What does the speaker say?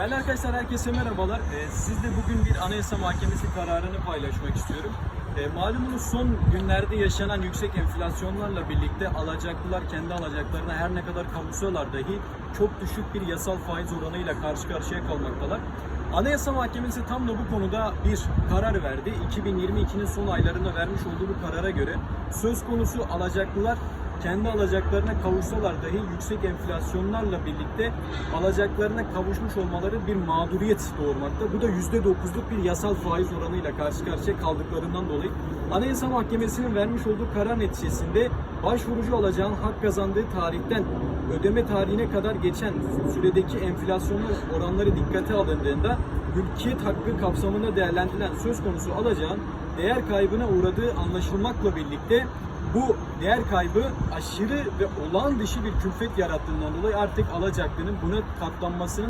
Değerli arkadaşlar herkese merhabalar. Ee, sizle bugün bir Anayasa Mahkemesi kararını paylaşmak istiyorum. Ee, malumunuz son günlerde yaşanan yüksek enflasyonlarla birlikte alacaklılar kendi alacaklarına her ne kadar kavuşsalar dahi çok düşük bir yasal faiz oranıyla karşı karşıya kalmaktalar. Anayasa Mahkemesi tam da bu konuda bir karar verdi. 2022'nin son aylarında vermiş olduğu bu karara göre söz konusu alacaklılar kendi alacaklarına kavuşsalar dahi yüksek enflasyonlarla birlikte alacaklarına kavuşmuş olmaları bir mağduriyet doğurmakta. Bu da %9'luk bir yasal faiz oranıyla karşı karşıya kaldıklarından dolayı Anayasa Mahkemesi'nin vermiş olduğu karar neticesinde başvurucu alacağın hak kazandığı tarihten ödeme tarihine kadar geçen süredeki enflasyon oranları dikkate alındığında mülkiyet hakkı kapsamında değerlendirilen söz konusu alacağın değer kaybına uğradığı anlaşılmakla birlikte bu değer kaybı aşırı ve olağan dışı bir külfet yarattığından dolayı artık alacaklının buna katlanmasının